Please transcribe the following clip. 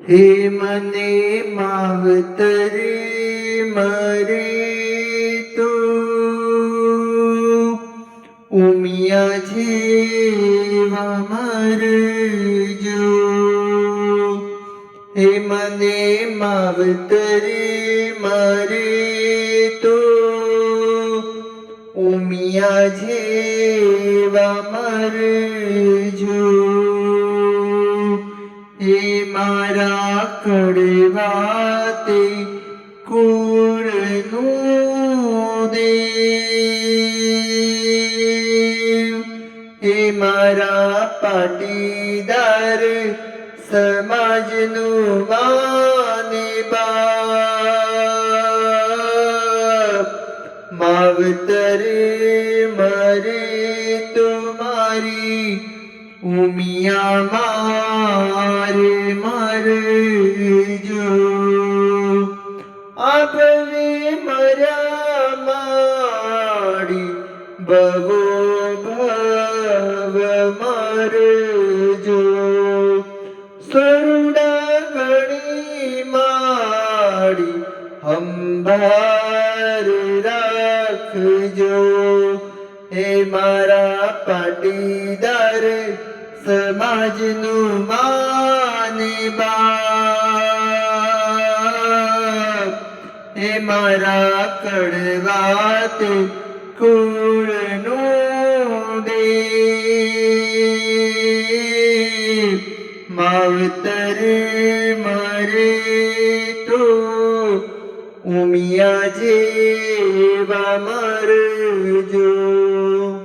હે મને માવતરે મરે તો ઉમિયા જેવા મરજો હે મને માવતરે મરે તો ઉમિયા જેવા મરજો હે મારા કડવાતે કુળનું દે એ મારા પાટીદાર સમાજનું માને બાપ માવતરે મરે તો મારી ઉમિયા મારે મરજો આપને મર્યા માડી બહુ ભવ મરજો સરુડા ગણી માડી અંબાર રાખજો હે મારા પાટીદાર સમાજનું માની બા હે મારા કડવાત કુળનું દે માવતર મરે તો ઉમિયા જે দেব আমার জয়